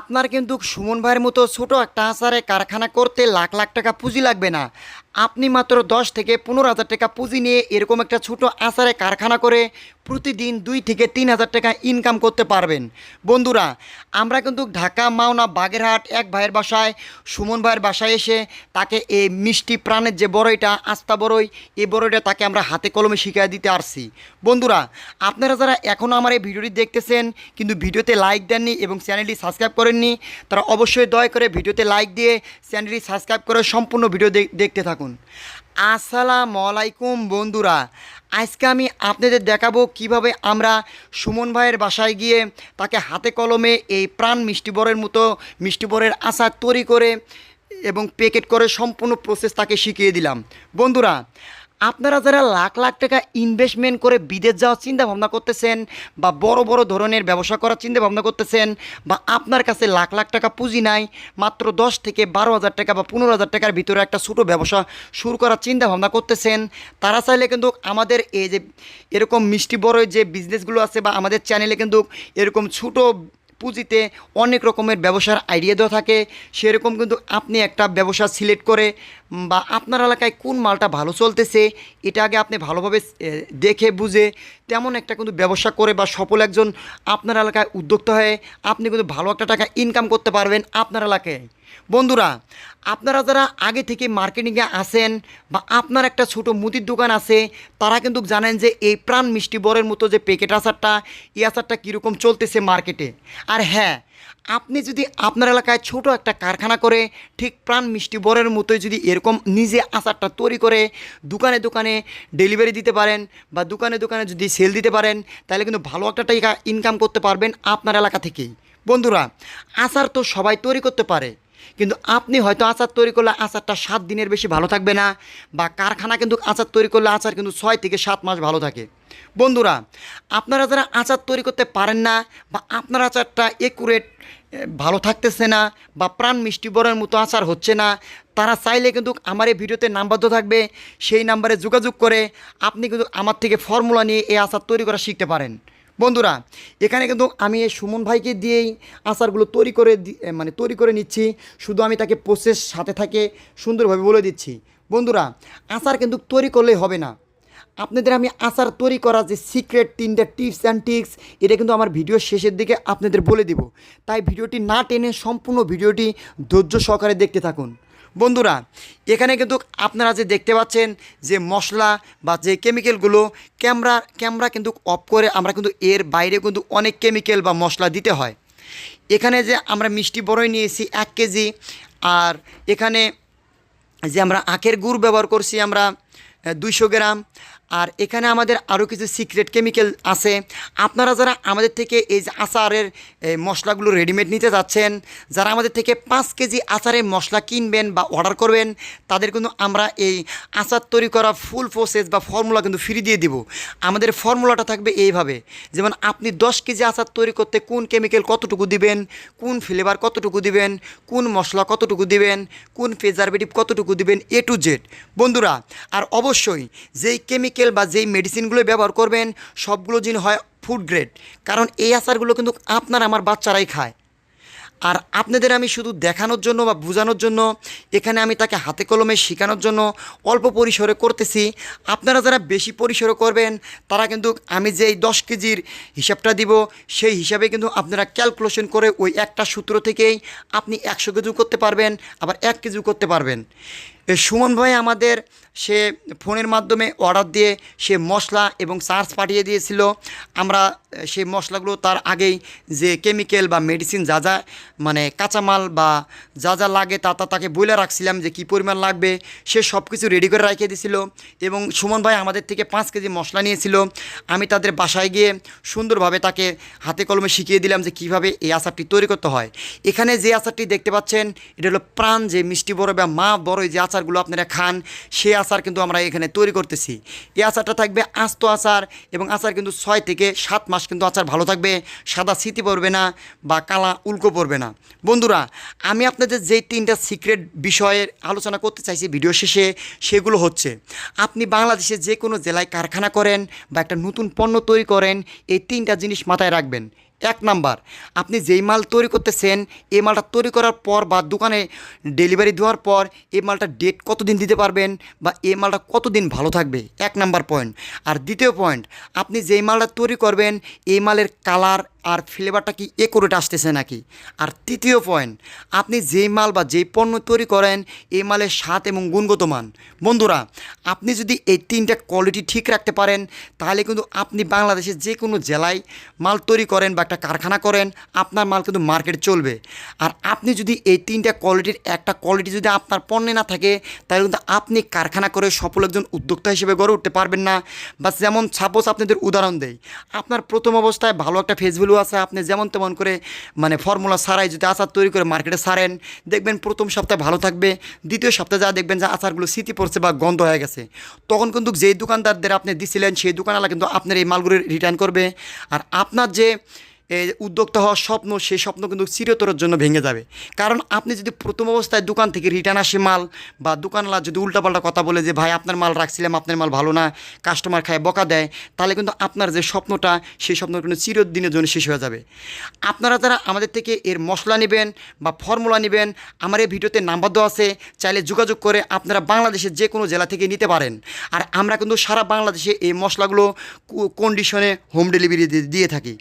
আপনার কিন্তু সুমন ভাইয়ের মতো ছোট একটা আচারে কারখানা করতে লাখ লাখ টাকা পুঁজি লাগবে না। আপনি মাত্র দশ থেকে পনেরো হাজার টাকা পুঁজি নিয়ে এরকম একটা ছোটো আচারে কারখানা করে প্রতিদিন দুই থেকে তিন হাজার টাকা ইনকাম করতে পারবেন। বন্ধুরা, আমরা কিন্তু ঢাকা, মাওনা, বাগেরহাট এক ভাইয়ের বাসায়, সুমন ভাইয়ের বাসায় এসে তাকে এই মিষ্টি প্রাণের যে বড়ইটা, আস্তা বড়ই, এই বড়ইটা তাকে আমরা হাতে কলমে শিখিয়ে দিতে আসছি। বন্ধুরা, আপনারা যারা এখনও আমার এই ভিডিওটি দেখতেছেন, কিন্তু ভিডিওতে লাইক দেননি এবং চ্যানেলটি সাবস্ক্রাইব করেননি, তারা অবশ্যই দয়া করে ভিডিওতে লাইক দিয়ে চ্যানেলটি সাবস্ক্রাইব করে সম্পূর্ণ ভিডিও দেখ- দেখতে থাকুন। আসসালামু আলাইকুম বন্ধুরা, আজকে আমি আপনাদের দেখাবো কীভাবে আমরা সুমন ভাইয়ের বাসায় গিয়ে তাকে হাতে কলমে এই প্রাণ মিষ্টি বরের মতো মিষ্টি বরের আচার তৈরি করে এবং প্যাকেট করে সম্পূর্ণ প্রসেস তাকে শিখিয়ে দিলাম। বন্ধুরা আপনারা যারা লাখ লাখ টাকা ইনভেস্টমেন্ট করে বিদেশ যাওয়ার চিন্তা ভাবনা করতেছেন বা বড় বড় ধরনের ব্যবসা করার চিন্তা ভাবনা করতেছেন বা আপনার কাছে লাখ লাখ টাকা পুঁজি নাই, মাত্র দশ থেকে বারো হাজার টাকা বা পনেরো হাজার টাকার ভিতরে একটা ছোটো ব্যবসা শুরু করার চিন্তা ভাবনা করতেছেন, তারা চাইলে কিন্তু আমাদের এই যে এরকম মিষ্টি বড় যে বিজনেসগুলো আছে বা আমাদের চ্যানেলে কিন্তু এরকম ছোটো পুঁজিতে অনেক রকমের ব্যবসার আইডিয়া দেওয়া থাকে, সেরকম কিন্তু আপনি একটা ব্যবসা সিলেক্ট করে বা আপনার এলাকায় কোন মালটা ভালো চলতেছে, এটা আগে আপনি ভালোভাবে দেখে বুঝে তেমন একটা কিন্তু ব্যবসা করে বা সফল একজন আপনার এলাকায় উদ্যোক্তা হয়ে আপনি কিন্তু ভালো একটা টাকা ইনকাম করতে পারবেন আপনার এলাকায়। বন্ধুরা, আপনারা যারা আগে থেকে মার্কেটিংয়ে আসেন বা আপনার একটা ছোট মুদির দোকান আছে, তারা কিন্তু জানেন যে এই প্রাণ মিষ্টি বরের মতো যে প্যাকেট আচারটা, এই আচারটা কীরকম চলতেছে মার্কেটে আর হ্যাঁ আপনি যদি আপনার এলাকায় ছোট একটা কারখানা করে, ঠিক প্রাণ মিষ্টি বরের মতোই যদি এরকম নিজে আচারটা তৈরি করে দোকানে দোকানে ডেলিভারি দিতে পারেন বা দোকানে দোকানে যদি সেল দিতে পারেন, তাহলে কিন্তু ভালো একটা টাকা ইনকাম করতে পারবেন আপনার এলাকা থেকেই। বন্ধুরা, আচার তো সবাই তৈরি করতে পারে, কিন্তু আপনি হয়তো আচার তৈরি করলে আচারটা সাত দিনের বেশি ভালো থাকবে না বা কারখানা কিন্তু আচার তৈরি করলে আচার কিন্তু ছয় থেকে সাত মাস ভালো থাকে। বন্ধুরা, আপনারা যারা আচার তৈরি করতে পারেন না বা আপনার আচারটা একুরেট ভালো থাকতেছে না বা প্রাণ মিষ্টি বরের মতো আচার হচ্ছে না, তারা চাইলে কিন্তু আমার এই ভিডিওতে নাম্বারও থাকবে। সেই নাম্বারে যোগাযোগ করে আপনি কিন্তু আমার থেকে ফর্মুলা নিয়ে এই আচার তৈরি করা শিখতে পারেন। বন্ধুরা, এখানে কিন্তু আমি এই সুমন ভাইকে দিয়েই আচারগুলো তৈরি করে মানে তৈরি করে নিচ্ছি। শুধু আমি তাকে প্রসেস সাথে থাকে সুন্দরভাবে বলে দিচ্ছি। বন্ধুরা, আচার কিন্তু তৈরি করলেই হবে না। আপনাদের আমি আচার তৈরি করা যে সিক্রেট তিনটা টিপস অ্যান্ড টিক্স এটা কিন্তু আমার ভিডিও শেষের দিকে আপনাদের বলে দিব। তাই ভিডিওটি না টেনে সম্পূর্ণ ভিডিওটি ধৈর্য সহকারে দেখতে থাকুন। বন্ধুরা, এখানে কিন্তু আপনারা যে দেখতে পাচ্ছেন যে মশলা বা যে কেমিক্যালগুলো ক্যামেরা ক্যামেরা কিন্তু অফ করে আমরা কিন্তু এর বাইরে কিন্তু অনেক কেমিক্যাল বা মশলা দিতে হয়। এখানে যে আমরা মিষ্টি বড়ই নিয়েছি এক কেজি, আর এখানে যে আমরা আখের গুড় ব্যবহার করছি আমরা দুইশো গ্রাম। আর এখানে আমাদের আরও কিছু সিক্রেট কেমিক্যাল আছে। আপনারা যারা আমাদের থেকে এই যে আচারের মশলাগুলো রেডিমেড নিতে যাচ্ছেন, যারা আমাদের থেকে পাঁচ কেজি আচারের মশলা কিনবেন বা অর্ডার করবেন, তাদের কিন্তু আমরা এই আচার তৈরি করা ফুল প্রসেস বা ফর্মুলা কিন্তু ফ্রি দিয়ে দিব। আমাদের ফর্মুলাটা থাকবে এইভাবে। যেমন আপনি দশ কেজি আচার তৈরি করতে কোন কেমিক্যাল কতটুকু দিবেন, কোন ফ্লেভার কতটুকু দিবেন, কোন মশলা কতটুকু দিবেন, কোন প্রিজারভেটিভ কতটুকু দিবেন এ টু জেড বন্ধুরা, আর অবশ্যই যেই কেমিক্যাল বা যেই মেডিসিনগুলো ব্যবহার করবেন, সবগুলো জিন হয় ফুড গ্রেড কারণ এই আচারগুলো কিন্তু আপনার আমার বাচ্চারাই খায়। আর আপনাদের আমি শুধু দেখানোর জন্য বা বোঝানোর জন্য, এখানে আমি তাকে হাতে কলমে শেখানোর জন্য অল্প পরিসরে করতেছি। আপনারা যারা বেশি পরিসরে করবেন, তারা কিন্তু আমি যেই দশ কেজির হিসাবটা দিব, সেই হিসাবে কিন্তু আপনারা ক্যালকুলেশন করে ওই একটা সূত্র থেকেই আপনি একশো কেজিও করতে পারবেন, আবার এক কেজিও করতে পারবেন। সুমন ভাই আমাদের সে ফোনের মাধ্যমে অর্ডার দিয়ে সে মশলা এবং চার্জ পাঠিয়ে দিয়েছিল। আমরা সেই মশলাগুলো তার আগেই যে কেমিক্যাল বা মেডিসিন যা যা মানে কাঁচামাল বা যা যা লাগে তা তা তাকে বলে রাখছিলাম যে কী পরিমাণ লাগবে, সে সব কিছু রেডি করে রেখে দিয়েছিল এবং সুমন ভাই আমাদের থেকে পাঁচ কেজি মশলা নিয়েছিল। আমি তাদের বাসায় গিয়ে সুন্দরভাবে তাকে হাতে কলমে শিখিয়ে দিলাম যে কীভাবে এই আচারটি তৈরি করতে হয়। এখানে যে আচারটি দেখতে পাচ্ছেন, এটা হলো প্রাণ যে মিষ্টি বড় বা মা বড় যে আচারগুলো আপনারা খান সে আচার কিন্তু আমরা এখানে তৈরি করতেছি। এই আচারটা থাকবে আস্ত আচার এবং আচার কিন্তু ছয় থেকে সাত মাস কিন্তু আচার ভালো থাকবে, সাদা স্মৃতি পড়বে না বা কালা উল্কো পড়বে না। বন্ধুরা, আমি আপনাদের যেই তিনটা সিক্রেট বিষয়ের আলোচনা করতে চাইছি ভিডিও শেষে, সেগুলো হচ্ছে, আপনি বাংলাদেশে যে কোনো জেলায় কারখানা করেন বা একটা নতুন পণ্য তৈরি করেন, এই তিনটা জিনিস মাথায় রাখবেন। এক নাম্বার, আপনি যেই মাল তৈরি করতেছেন, এই মালটা তৈরি করার পর বা দোকানে ডেলিভারি দেওয়ার পর এই মালটা ডেট কতদিন দিতে পারবেন বা এই মালটা কতদিন ভালো থাকবে? এক নাম্বার পয়েন্ট আর দ্বিতীয় পয়েন্ট আপনি যেই মালটা তৈরি করবেন, এই মালের কালার আর ফ্লেভারটা কি একুরেট আসতেছে নাকি? আর তৃতীয় পয়েন্ট আপনি যেই মাল বা যেই পণ্য তৈরি করেন, এই মালের স্বাদ এবং গুণগত মান। বন্ধুরা, আপনি যদি এই তিনটা কোয়ালিটি ঠিক রাখতে পারেন, তাহলে কিন্তু আপনি বাংলাদেশের যে কোনো জেলায় মাল তৈরি করেন বা একটা কারখানা করেন, আপনার মাল কিন্তু মার্কেট চলবে। আর আপনি যদি এই তিনটা কোয়ালিটির একটা কোয়ালিটি যদি আপনার পণ্যে না থাকে, তাহলে কিন্তু আপনি কারখানা করে সফল একজন উদ্যোক্তা হিসেবে গড়ে উঠতে পারবেন না। বা যেমন সাপোজ আপনাদের উদাহরণ দেই, আপনার প্রথম অবস্থায় ভালো একটা ফেস ভ্যালু আছে, আপনি যেমন তেমন করে মানে ফর্মুলা সারাই যদি আচার তৈরি করে মার্কেটে সারেন দেখবেন প্রথম সপ্তাহে ভালো থাকবে, দ্বিতীয় সপ্তাহে যা দেখবেন যে আচারগুলো স্মৃতি পড়ছে বা গন্ধ হয়ে গেছে, তখন কিন্তু যেই দোকানদারদের আপনি দিছিলেন, সেই দোকানওয়ালা কিন্তু আপনার এই মালগুলো রিটার্ন করবে। আর আপনার যে উদ্যোক্তা হওয়ার স্বপ্ন, সেই স্বপ্ন কিন্তু চিরতরের জন্য ভেঙে যাবে। কারণ আপনি যদি প্রথম অবস্থায় দোকান থেকে রিটার্ন আসে মাল বা দোকানওয়ালা যদি উল্টাপাল্টা কথা বলে যে, ভাই, আপনার মাল রাখছিলাম, আপনার মাল ভালো না, কাস্টমার খায়, বকা দেয়, তাহলে কিন্তু আপনার যে স্বপ্নটা, সেই স্বপ্ন কিন্তু চিরদিনের জন্য শেষ হয়ে যাবে। আপনারা যারা আমাদের থেকে এর মশলা নেবেন বা ফর্মুলা নেবেন, আমার এই ভিডিওতে নাম্বার দেওয়া আছে, চাইলে যোগাযোগ করে আপনারা বাংলাদেশের যে কোনো জেলা থেকে নিতে পারেন। আর আমরা কিন্তু সারা বাংলাদেশে এই মশলাগুলো কন্ডিশনে হোম ডেলিভারি দিয়ে থাকি।